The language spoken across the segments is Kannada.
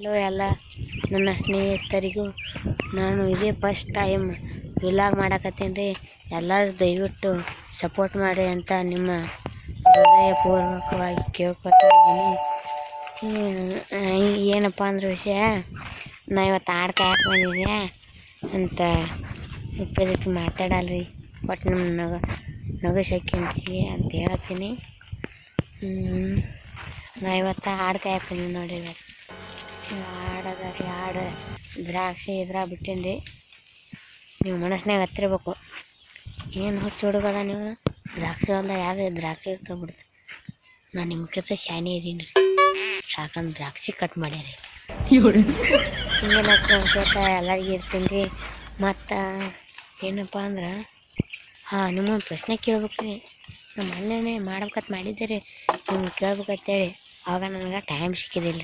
ಹಲೋ ಎಲ್ಲ ನನ್ನ ಸ್ನೇಹಿತರಿಗೂ ನಾನು ಇದೇ ಫಸ್ಟ್ ಟೈಮ್ ವಿಲಾಗ್ ಮಾಡಕತ್ತೀನಿ ರೀ ಎಲ್ಲರೂ ದಯವಿಟ್ಟು ಸಪೋರ್ಟ್ ಮಾಡಿ ಅಂತ ನಿಮ್ಮ ಹೃದಯಪೂರ್ವಕವಾಗಿ ಕೇಳ್ಕೊತಾ ಇದ್ದೀನಿ ಏನಪ್ಪ ಅಂದ್ರೆ ವಿಷಯ, ನಾ ಇವತ್ತು ಆಡ್ತಾ ಯಾಕೆ ಬಂದಿದ್ದೆ ಅಂತ ಉಪ್ಪಿದಕ್ಕೆ ಮಾತಾಡಲ್ರಿ. ಒಟ್ಟು ನಮ್ಮ ನಗ ನಗು ಶಕ್ತಿ ಅಂತ ಹೇಳ್ತೀನಿ. ನಾ ಇವತ್ತು ಹಾಡು ಕಾಯಕ್ಕೆ ನೋಡಿ ಇವತ್ತು. ರೀ ಹಾಡು ದ್ರಾಕ್ಷಿ ಇದ್ರ ಬಿಟ್ಟೀನಿ ರೀ ನೀವು ಮನಸ್ಸಿನಾಗ ಹತ್ತಿರ್ಬೇಕು. ಏನು ಹುಚ್ಚು ಹುಡುಗದ ನೀವು? ದ್ರಾಕ್ಷಿ ಅಂದ ಯಾರು ದ್ರಾಕ್ಷಿ ಇಟ್ಕೊಂಡ್ಬಿಡ್ತು ನಾನು ನಾನು ಕೆಲಸ ಶಾನೆ ಇದ್ದೀನಿ ರೀ ಸಾಕಂದ್ರೆ ದ್ರಾಕ್ಷಿ ಕಟ್ ಮಾಡ್ಯಾರಿ. ಹಿಂಗೇನ ಸಂಕೇತ ಎಲ್ಲರಿಗೂ ಇರ್ತೀನಿ ರೀ ಮತ್ತು ಏನಪ್ಪ ಅಂದ್ರೆ, ಹಾಂ, ನಿಮ್ಮೊಂದು ಪ್ರಶ್ನೆ ಕೇಳ್ಬೇಕು ರೀ ನಮ್ಮ ಮೊನ್ನೆನೇ ಮಾಡ್ಬೇಕಂತ ಮಾಡಿದ್ದೆ ರೀ ನಿಮ್ಗೆ ಕೇಳ್ಬೇಕಂತೇಳಿ. ಆವಾಗ ನನಗೆ ಟೈಮ್ ಸಿಕ್ಕಿದಿಲ್ಲ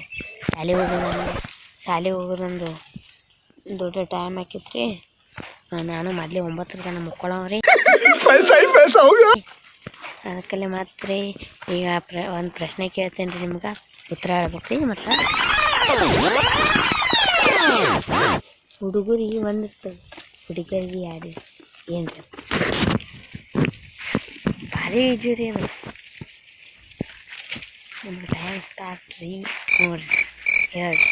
ರೀ ಶಾಲೆಗೆ ಹೋಗೋದು ಶಾಲೆಗೆ ಹೋಗೋದೊಂದು ದೊಡ್ಡ ಟೈಮ್ ಹಾಕಿತ್ತು ರೀ ನಾನು ಮೊದಲೇ ಒಂಬತ್ತರ ತನಕ ಮುಕ್ಕೊಳ್ಳೋವ್ರಿ ಅದಕ್ಕಲ್ಲೇ ಮತ್ತೆ ರೀ ಈಗ ಪ್ರ ಒಂದು ಪ್ರಶ್ನೆ ಕೇಳ್ತೇನೆ ರೀ ನಿಮ್ಗೆ. ಉತ್ತರ ಹೇಳ್ಬೇಕು ರೀ ಮತ್ತು ಹುಡುಗರಿಗೆ ಒಂದಿರ್ತದೆ ಹುಡುಗರಿಗೆ ಯಾರು ಏನು ರೀ ಭಾರಿ ಈಜು ರೀ ಅದು. ನಿಮ್ಗೆ ಟೈಮ್ ಸ್ಟಾರ್ಟ್ ರೀ. ನೋಡ್ರಿ. ಹೇಳ್ರಿ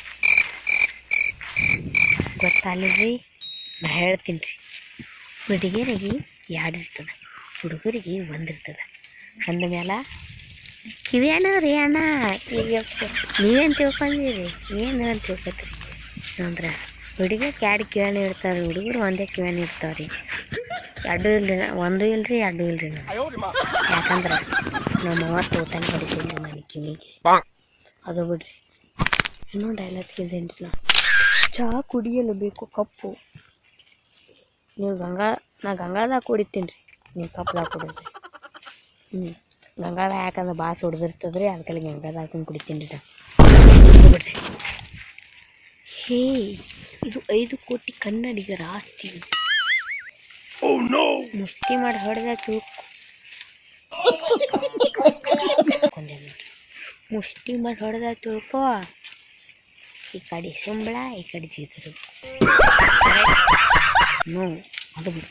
ಗೊತ್ತಾಗಲಿ ನಾ ಹೇಳ್ತೀನಿ ರೀ. ಹುಡುಗಿಯರಿಗೆ ಎರಡು ಇರ್ತದೆ ಹುಡುಗರಿಗೆ ಒಂದಿರ್ತದೆ ಅಂದಮೇಲೆ ಕಿವಿ ಅಣ್ಣ ರೀ ಅಣ್ಣ? ಈಗ ನೀವೇನು ತಿಳ್ಕೊಂಡಿರಿ? ಏನು ಅಂತ ತಿಳ್ಕೊತೀರಿ? ನೋಡ್ರ ಹುಡುಗಿಯಕ್ಕೆ ಎರಡು ಕಿವಿಯಣ್ಣ ಇರ್ತಾವೆ ಹುಡುಗರು ಒಂದೇ ಕಿವಿಯಣ್ಣ ಇರ್ತಾವೆ ರೀ ಎರಡು ಇಲ್ರಿ ಒಂದು ಇಲ್ರಿ ಎರಡು ಇಲ್ರಿ ನಾವು ಯಾಕಂದ್ರೆ ನಮ್ಮ ಅವತ್ತು ಊಟನೇ ಹೊಡಿತೀನಿ ನನ್ನ ಕಿವಿಗೆ. ಅದು ಬಿಡ್ರಿ. ಇನ್ನೂ ಡೈಲಾಗ್ ನಾ ಚಹಾ ಕುಡಿಯಲು ಬೇಕು ಕಪ್ಪು. ನೀವು ಗಂಗಾ ನಾ ಗಂಗಾದಾಗ ಕುಡಿತೀನಿ ರೀ ನೀವು ಕಪ್ದಾಗ ಕುಡಿದ್ರಿ. ಹ್ಞೂ ಗಂಗಾಳ ಯಾಕಂದ್ರೆ ಭಾಳ ಸುಡ್ದಿರ್ತದ್ರಿ ರೀ ಅದಕ್ಕೆ ಗಂಗಾದ ಹಾಕೊಂಡು ಕುಡಿತೀನಿ ರೀ ಬಿಡ್ರಿ ಹೇ ಇದು ಐದು ಕೋಟಿ ಕನ್ನಡಿಗರ ಆಸ್ತಿ. ಮುಷ್ಟಿ ಮಾಡಿ ಹೊಡೆದ ತಿಳ್ಕೊಂಡೆ ನೋಡ್ರಿ ಮುಷ್ಟಿ ಮಾಡಿ ಹೊಡೆದ ತಿಳ್ಕೊ ಈ ಕಡೆ ಸುಂಬಳ ಈ ಕಡೆ ಜಿದ್ರು ನೋ ಅದು ಬಿಡು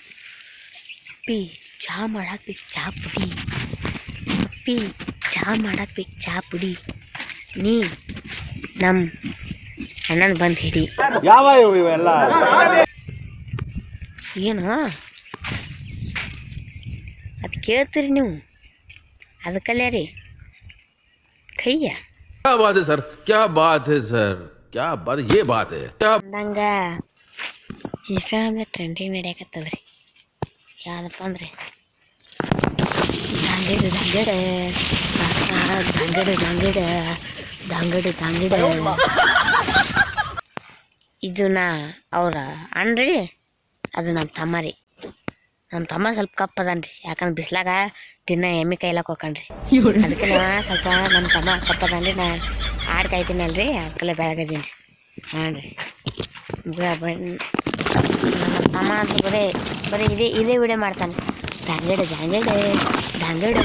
ಅಪ್ಪಿ ಚಹಾ ಮಾಡಾಕ್ ಬೇಕು ಚಹಾ ಪುಡಿ ಅಪ್ಪಿ ಚಹಾ ಮಾಡಾಕ್ ಬೇಕು ಚಹಾ ಪುಡಿ ನೀ ನಮ್ಮ ಅಣ್ಣನ ಬಂದು ಹಿಡಿ ಯಾವ ಇವು ಇವೆಲ್ಲ ಏನು ಅದು ಕೇಳ್ತೀರಿ ನೀವು ಅದಕ್ಕಲ್ಲೇ ರೀ ಕೈಯ क्या बात है सर क्या बात है सर ಕ್ಯಾ ಬಾತ್ ಏ ಬಾತ್ ಅಂದಂಗ ಇನ್ಸ್ಟಾಗ್ರಾಮ್ದಾಗ ಟ್ರೆಂಡಿಂಗ್ ನಡೆಯಕತ್ತದ್ರಿ. ಯಾವುದಪ್ಪ ಅಂದ್ರೆ ದಾಂಗಡ ದಾಂಗಡ ದಾಂಗಡ ದಾಂಗಡ ದಾಂಗಡ ದಾಂಗಡ. ಇದು ನಾ ಅವ್ರ ಅಣ್ರಿ ಅದು ನಮ್ಮ ತಮ್ಮ ರೀ. ನಮ್ಮ ತಮ್ಮ ಸ್ವಲ್ಪ ಕಪ್ಪ ಅದಾನ್ರಿ. ಯಾಕಂದ್ರೆ ಬಿಸ್ಲಾಗ ದಿನ ಎಮ್ಮೆ ಕೈಲಾಕ್ ಹೋಕಣ್ರಿ. ಅದಕ್ಕೆ ನಾ ಸ್ವಲ್ಪ ನಮ್ಮ ತಮ್ಮ ಕಪ್ಪ ಅದಾನ್ರಿ ನಾ. ಆಡ್ ಕಾಯ್ತೀನಲ್ರಿ ಅದಕ್ಕೆಲ್ಲ ಬೆಳಗದೀನಿ ಹಾಂ ರೀ ಅಮ್ಮ ಅಂತ ಬರೀ ಬರೀ ಇದೇ ಇದೇ ವಿಡಿಯೋ ಮಾಡ್ತಾನೆ. ದಾಂಗಡ ದಾಂಗಡ ದಾಂಗಡ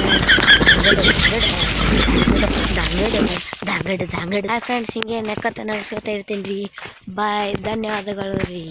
ದಾಂಗಡ ದಾಂಗಡ ದಾಂಗಡ ಫ್ರೆಂಡ್ಸ್ ಹಿಂಗೆ ನೆಕ್ಕತ್ತ ನಡ್ಸ್ಕೊತಾ ಇರ್ತೀನಿ ರೀ ಬಾಯ್ ಧನ್ಯವಾದಗಳು ರೀ.